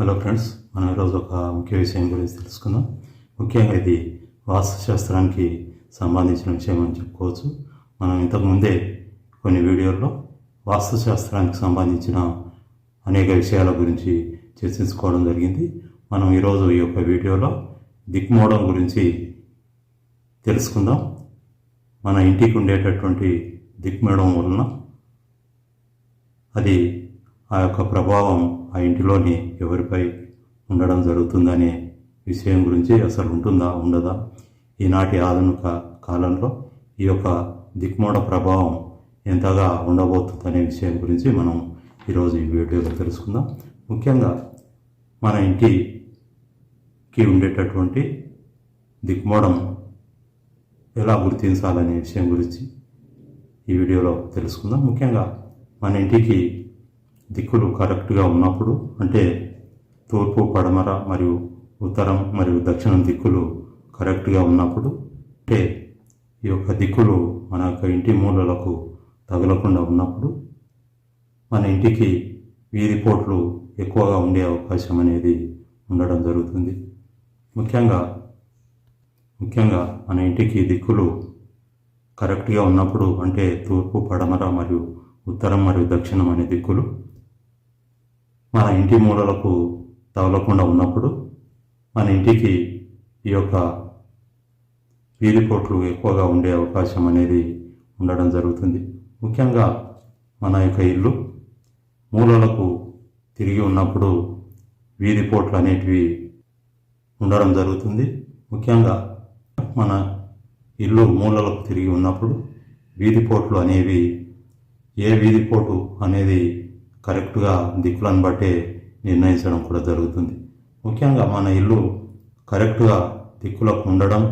Hello friends మనం ఈరోజు ఒక ముఖ్య విషయం గురించి తెలుసుకుందాం. ముఖ్యంగా ఇది వాస్తుశాస్త్రానికి సంబంధించిన విషయం అని చెప్పుకోవచ్చు. మనం ఇంతకుముందే కొన్ని వీడియోల్లో వాస్తుశాస్త్రానికి సంబంధించిన అనేక విషయాల గురించి చర్చించుకోవడం జరిగింది. మనం ఈరోజు ఈ యొక్క వీడియోలో దిక్మూడం గురించి తెలుసుకుందాం. మన ఇంటికి ఉండేటటువంటి దిక్మూడం వలన అది ఆ యొక్క ప్రభావం ఆ ఇంటిలోని ఎవరిపై ఉండడం జరుగుతుందనే విషయం గురించి అసలు ఉంటుందా ఉండదా? ఈనాటి ఆధునిక కాలంలో ఈ యొక్క దిక్మూడ ప్రభావం ఎంతగా ఉండబోతుందనే విషయం గురించి మనం ఈరోజు ఈ వీడియోలో తెలుసుకుందాం. ముఖ్యంగా మన ఇంటికి ఉండేటటువంటి దిక్మూడం ఎలా గుర్తించాలనే విషయం గురించి ఈ వీడియోలో తెలుసుకుందాం. ముఖ్యంగా మన ఇంటికి దిక్కులు కరెక్ట్గా ఉన్నప్పుడు అంటే తూర్పు పడమర మరియు ఉత్తరం మరియు దక్షిణం దిక్కులు కరెక్ట్గా ఉన్నప్పుడు అంటే ఈ యొక్క దిక్కులు మన యొక్క ఇంటి మూలలకు తగలకుండా ఉన్నప్పుడు మన ఇంటికి వీధి పోట్లు ఎక్కువగా ఉండే అవకాశం అనేది ఉండడం జరుగుతుంది. ముఖ్యంగా ముఖ్యంగా మన ఇంటికి దిక్కులు కరెక్ట్గా ఉన్నప్పుడు అంటే తూర్పు పడమర మరియు ఉత్తరం మరియు దక్షిణం అనే దిక్కులు మన ఇంటి మూలలకు తగలకుండా ఉన్నప్పుడు మన ఇంటికి ఈ యొక్క వీధిపోట్లు ఎక్కువగా ఉండే అవకాశం అనేది ఉండడం జరుగుతుంది. ముఖ్యంగా మన యొక్క ఇల్లు మూలలకు తిరిగి ఉన్నప్పుడు వీధి పోట్లు అనేటివి ఉండడం జరుగుతుంది. ముఖ్యంగా మన ఇల్లు మూలలకు తిరిగి ఉన్నప్పుడు వీధి పోట్లు అనేవి ఏ వీధి పోటు అనేది కరెక్ట్గా దిక్కులను బట్టే నిర్ణయించడం కూడా జరుగుతుంది. ముఖ్యంగా మన ఇల్లు కరెక్ట్గా దిక్కులకు ఉండడం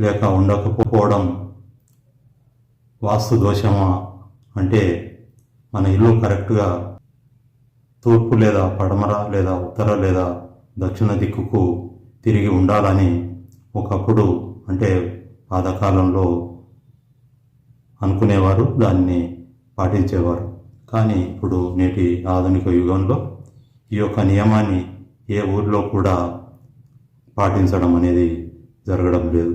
లేక ఉండకపోవడం వాస్తు దోషమా అంటే మన ఇల్లు కరెక్ట్గా తూర్పు లేదా పడమర లేదా ఉత్తర లేదా దక్షిణ దిక్కుకు తిరిగి ఉండాలని ఒకప్పుడు అంటే పాతకాలంలో అనుకునేవారు దాన్ని పాటించేవారు. కానీ ఇప్పుడు నేటి ఆధునిక యుగంలో ఈ యొక్క నియమాన్ని ఏ ఊర్లో కూడా పాటించడం అనేది జరగడం లేదు.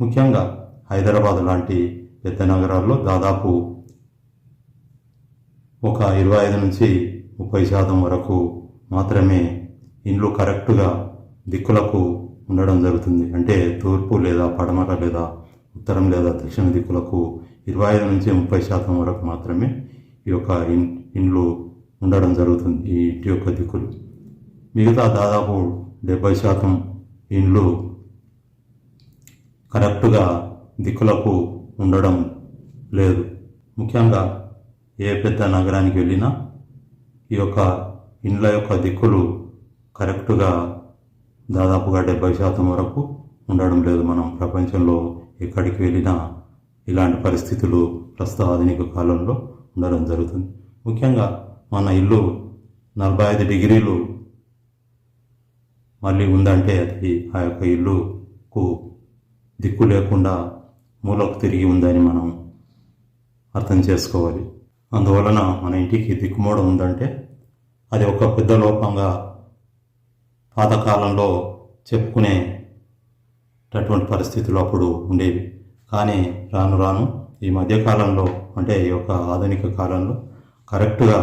ముఖ్యంగా హైదరాబాద్ లాంటి పెద్ద నగరాల్లో దాదాపు ఒక ఇరవై ఐదు నుంచి ముప్పై శాతం వరకు మాత్రమే ఇండ్లు కరెక్ట్గా దిక్కులకు ఉండడం జరుగుతుంది. అంటే తూర్పు లేదా పడమర లేదా ఉత్తరం లేదా దక్షిణ దిక్కులకు ఇరవై ఐదు నుంచి ముప్పై శాతం వరకు మాత్రమే ఈ యొక్క ఇన్ ఇండ్లు ఉండడం జరుగుతుంది ఈ ఇంటి యొక్క దిక్కులు. మిగతా దాదాపు డెబ్బై శాతం ఇండ్లు కరెక్ట్గా దిక్కులకు ఉండడం లేదు. ముఖ్యంగా ఏ పెద్ద నగరానికి వెళ్ళినా ఈ యొక్క ఇండ్ల యొక్క దిక్కులు కరెక్ట్గా దాదాపుగా డెబ్బై శాతం వరకు ఉండడం లేదు. మనం ప్రపంచంలో ఎక్కడికి వెళ్ళినా ఇలాంటి పరిస్థితులు ప్రస్తుత ఆధునిక కాలంలో ఉండడం జరుగుతుంది. ముఖ్యంగా మన ఇల్లు నలభై ఐదు డిగ్రీలు మళ్ళీ ఉందంటే అది ఆ యొక్క ఇల్లుకు దిక్కు లేకుండా మూలకు తిరిగి ఉందని మనం అర్థం చేసుకోవాలి. అందువలన మన ఇంటికి దిక్కుమూడ ఉందంటే అది ఒక పెద్ద లోపంగా పాతకాలంలో చెప్పుకునేటటువంటి పరిస్థితులు అప్పుడు ఉండేవి. కానీ రాను రాను ఈ మధ్యకాలంలో అంటే ఈ యొక్క ఆధునిక కాలంలో కరెక్ట్గా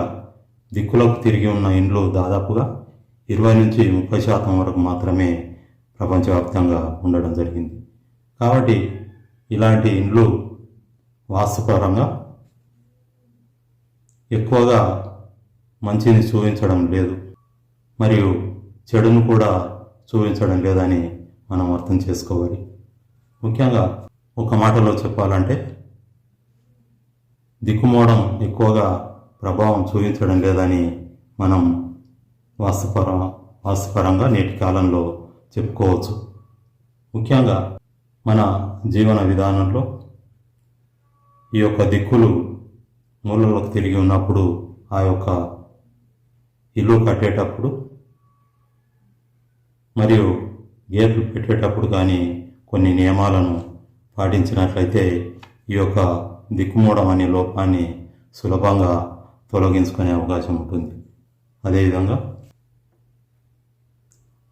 దిక్కులకు తిరిగి ఉన్న ఇండ్లు దాదాపుగా ఇరవై నుంచి ముప్పై శాతం వరకు మాత్రమే ప్రపంచవ్యాప్తంగా ఉండడం జరిగింది. కాబట్టి ఇలాంటి ఇండ్లు వాస్తుపరంగా ఎక్కువగా మంచిని చూపించడం లేదు. మరియు చెడును కూడా చూపించడం లేదని మనం అర్థం చేసుకోవాలి. ముఖ్యంగా ఒక మాటలో చెప్పాలంటే దిక్కుమోవడం ఎక్కువగా ప్రభావం చూపించడం లేదని మనం వాస్తుపర వాస్తుపరంగా నేటి కాలంలో చెప్పుకోవచ్చు. ముఖ్యంగా మన జీవన విధానంలో ఈ యొక్క దిక్కులు మూలలోకి తిరిగి ఉన్నప్పుడు ఆ యొక్క ఇల్లు కట్టేటప్పుడు మరియు గేట్లు పెట్టేటప్పుడు కానీ కొన్ని నియమాలను పాటించినట్లయితే ఈ యొక్క దిక్కుమూడం అనే లోపాన్ని సులభంగా తొలగించుకునే అవకాశం ఉంటుంది. అదేవిధంగా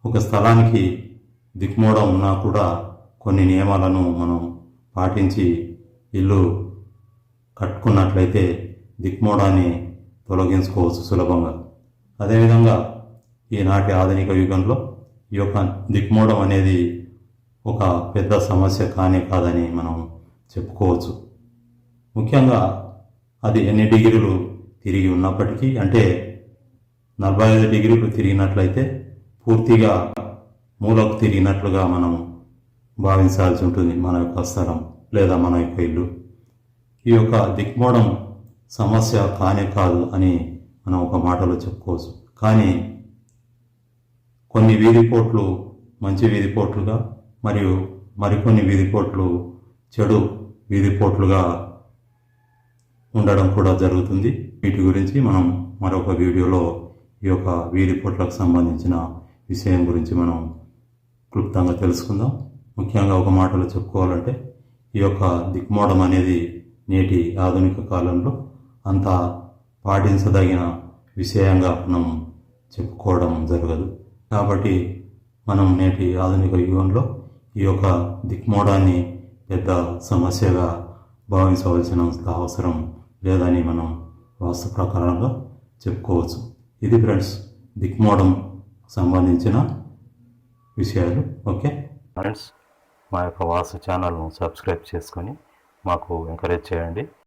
ఒక స్థలానికి దిక్మూడం ఉన్నా కూడా కొన్ని నియమాలను మనం పాటించి ఇల్లు కట్టుకున్నట్లయితే దిక్మూడాన్ని తొలగించుకోవచ్చు సులభంగా. అదేవిధంగా ఈనాటి ఆధునిక యుగంలో ఈ యొక్క దిక్మూడం అనేది ఒక పెద్ద సమస్య కానే కాదని మనం చెప్పుకోవచ్చు. ముఖ్యంగా అది ఎన్ని డిగ్రీలు తిరిగి ఉన్నప్పటికీ అంటే నలభై ఐదు డిగ్రీలు తిరిగినట్లయితే పూర్తిగా మూలకు తిరిగినట్లుగా మనం భావించాల్సి ఉంటుంది మన యొక్క స్థలం లేదా మన యొక్క ఇల్లు. ఈ యొక్క దిక్మూడం సమస్య కానే కాదు అని మనం ఒక మాటలో చెప్పుకోవచ్చు. కానీ కొన్ని వీధిపోట్లు మంచి వీధిపోట్లుగా మరియు మరికొన్ని వీధిపోట్లు చెడు వీధిపోట్లుగా ఉండడం కూడా జరుగుతుంది. వీటి గురించి మనం మరొక వీడియోలో ఈ యొక్క వీరి పొట్లకు సంబంధించిన విషయం గురించి మనం క్లుప్తంగా తెలుసుకుందాం. ముఖ్యంగా ఒక మాటలో చెప్పుకోవాలంటే ఈ యొక్క దిక్మోడం అనేది నేటి ఆధునిక కాలంలో అంత పాటించదగిన విషయంగా మనం చెప్పుకోవడం జరగదు. కాబట్టి మనం నేటి ఆధునిక యుగంలో ఈ యొక్క దిక్మోడాన్ని పెద్ద సమస్యగా భావించవలసిన అవసరం లేదని మనం వాస్తు ప్రకారంగా చెప్పుకోవచ్చు. ఇది ఫ్రెండ్స్ దిక్మోడం సంబంధించిన విషయాలు. ఓకే? ఫ్రెండ్స్ మా యొక్క వాసు ఛానల్ను సబ్స్క్రైబ్ చేసుకొని మాకు ఎంకరేజ్ చేయండి.